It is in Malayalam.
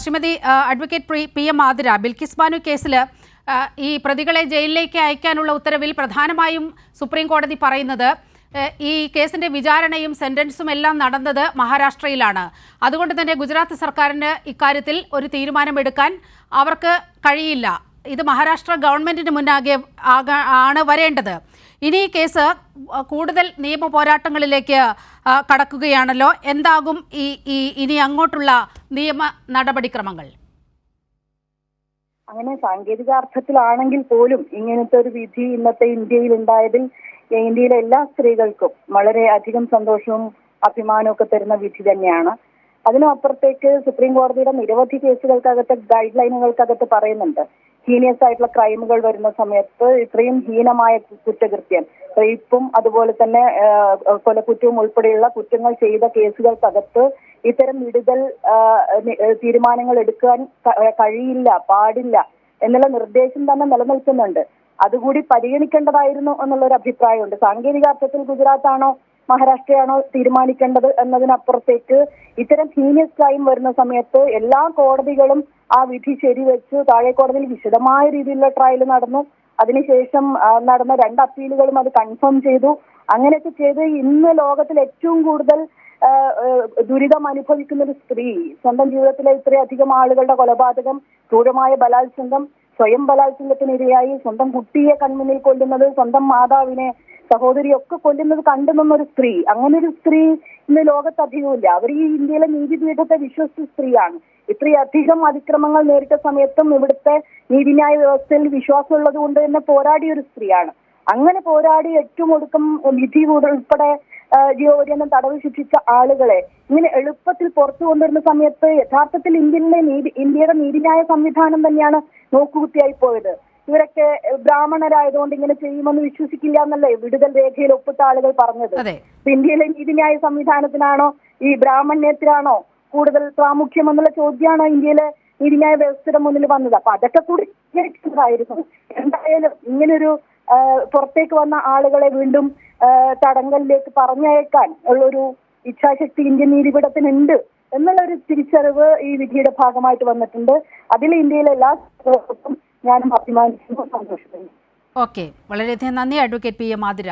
Shrimati advocate P M Athira Bilkis Banu കേസിൽ ഈ പ്രതികളെ ജയിലിലേക്ക് അയക്കാനുള്ള ഉത്തരവിൽ പ്രധാനമായും സുപ്രീം കോടതി പറയുന്നത് ഈ കേസിന്റെ വിചാരണയും സെന്റൻസും എല്ലാം നടന്നത് മഹാരാഷ്ട്രയിലാണ്. അതുകൊണ്ട് തന്നെ ഗുജറാത്ത് സർക്കാരിന് ഇക്കാര്യത്തിൽ ഒരു തീരുമാനമെടുക്കാൻ അവർക്ക് കഴിയില്ല. ഇത് മഹാരാഷ്ട്ര ഗവൺമെന്റിന് മുന്നാകെ ആണ് വരേണ്ടത്. ഇനി ഈ കേസ് കൂടുതൽ നിയമ പോരാട്ടങ്ങളിലേക്ക് കടക്കുകയാണല്ലോ. എന്താകും ഈ ഈ ഇനി അങ്ങോട്ടുള്ള നിയമ നടപടിക്രമങ്ങൾ? അങ്ങനെ സാങ്കേതിക അർത്ഥത്തിലാണെങ്കിൽ പോലും ഇങ്ങനത്തെ ഒരു വിധി ഇന്നത്തെ ഇന്ത്യയിൽ ഉണ്ടായതിൽ ഇന്ത്യയിലെ എല്ലാ സ്ത്രീകൾക്കും വളരെ അധികം സന്തോഷവും അഭിമാനവും ഒക്കെ തരുന്ന വിധി തന്നെയാണ്. അതിനപ്പുറത്തേക്ക് സുപ്രീം കോടതിയുടെ നിരവധി കേസുകൾക്കകത്ത് ഗൈഡ് ലൈനുകൾക്കകത്ത് പറയുന്നുണ്ട്. ഹീനിയസ് ആയിട്ടുള്ള ക്രൈമുകൾ വരുന്ന സമയത്ത് ഇത്രയും ഹീനമായ കുറ്റകൃത്യം. റേപ്പും അതുപോലെ തന്നെ കൊലക്കുറ്റവും ഉൾപ്പെടെയുള്ള കുറ്റങ്ങൾ ചെയ്ത കേസുകൾക്കകത്ത് ഇത്തരം വിടുതൽ തീരുമാനങ്ങൾ എടുക്കാൻ കഴിയില്ല പാടില്ല എന്നുള്ള നിർദ്ദേശം തന്നെ നിലനിൽക്കുന്നുണ്ട്. അതുകൂടി പരിഗണിക്കേണ്ടതായിരുന്നു എന്നുള്ളൊരു അഭിപ്രായമുണ്ട് സാങ്കേതിക അർത്ഥത്തിൽ ഗുജറാത്താണോ മഹാരാഷ്ട്രയാണോ തീരുമാനിക്കേണ്ടത് എന്നതിനപ്പുറത്തേക്ക് ഇത്തരം ഹീനിയസ് ക്രൈം വരുന്ന സമയത്ത് എല്ലാ കോടതികളും ആ വിധി ശരിവെച്ച്. താഴെ കോടതിയിൽ വിശദമായ രീതിയിലുള്ള ട്രയൽ നടന്നു. അതിനുശേഷം നടന്ന രണ്ട് അപ്പീലുകളും അത് കൺഫേം ചെയ്തു. അങ്ങനെയൊക്കെ ചെയ്ത് ഇന്ന് ലോകത്തിൽ ഏറ്റവും കൂടുതൽ ദുരിതം അനുഭവിക്കുന്ന ഒരു സ്ത്രീ. സ്വന്തം ജീവിതത്തിലെ ഇത്രയധികം ആളുകളുടെ കൊലപാതകം ക്രൂരമായ ബലാത്സംഗം സ്വയം ബലാത്സംഗത്തിനിരയായി സ്വന്തം കുട്ടിയെ കൺമുന്നിൽ കൊല്ലുന്നത് സ്വന്തം മാതാവിനെ സഹോദരിയൊക്കെ കൊല്ലുന്നത് കണ്ടു ഒരു സ്ത്രീ. അങ്ങനെ ഒരു സ്ത്രീ ഇന്ന് ലോകത്ത് അധികമില്ല അവർ ഈ ഇന്ത്യയിലെ നീതിപീഠത്തെ വിശ്വസിച്ച സ്ത്രീയാണ്. ഇത്രയധികം അതിക്രമങ്ങൾ നേരിട്ട സമയത്തും ഇവിടുത്തെ നീതിന്യായ വ്യവസ്ഥയിൽ വിശ്വാസമുള്ളത് കൊണ്ട് തന്നെ പോരാടിയ ഒരു സ്ത്രീയാണ്. അങ്ങനെ പോരാടി ഏറ്റവും ഒടുക്കം വിധി ഉൾപ്പെടെ ജീവപര്യന്തം തടവ് ശിക്ഷിച്ച ആളുകളെ ഇങ്ങനെ എളുപ്പത്തിൽ പുറത്തു കൊണ്ടുവരുന്ന സമയത്ത് യഥാർത്ഥത്തിൽ ഇന്ത്യയിലെ നീതി ഇന്ത്യയുടെ നീതിന്യായ സംവിധാനം തന്നെയാണ് നോക്കുകുത്തിയായി പോയത്. ഇവരൊക്കെ ബ്രാഹ്മണരായതുകൊണ്ട് ഇങ്ങനെ ചെയ്യുമെന്ന് വിശ്വസിക്കില്ല എന്നല്ലേ വിടുതൽ രേഖയിൽ ഒപ്പിട്ട ആളുകൾ പറഞ്ഞത്? ഇന്ത്യയിലെ നീതിന്യായ സംവിധാനത്തിനാണോ ഈ ബ്രാഹ്മണ്യത്തിനാണോ കൂടുതൽ പ്രാമുഖ്യം എന്നുള്ള ചോദ്യമാണോ ഇന്ത്യയിലെ നീതിന്യായ വ്യവസ്ഥയുടെ മുന്നിൽ വന്നത്. അപ്പൊ അതൊക്കെ കൂടി ആയിരുന്നു എന്തായാലും ഇങ്ങനൊരു പുറത്തേക്ക് വന്ന ആളുകളെ വീണ്ടും തടങ്കലിലേക്ക് പറഞ്ഞയക്കാൻ ഉള്ളൊരു ഇച്ഛാശക്തി ഇന്ത്യൻ നീതിപീഠത്തിനുണ്ട് എന്നുള്ള ഒരു തിരിച്ചറിവ് ഈ വിധിയുടെ ഭാഗമായിട്ട് വന്നിട്ടുണ്ട്. അതിൽ ഇന്ത്യയിലെ എല്ലാ ഞാനും അഭിമാനിക്കുന്നു സന്തോഷിക്കുന്നു ഓക്കെ വളരെയധികം നന്ദി അഡ്വക്കേറ്റ് പി എ ആതിര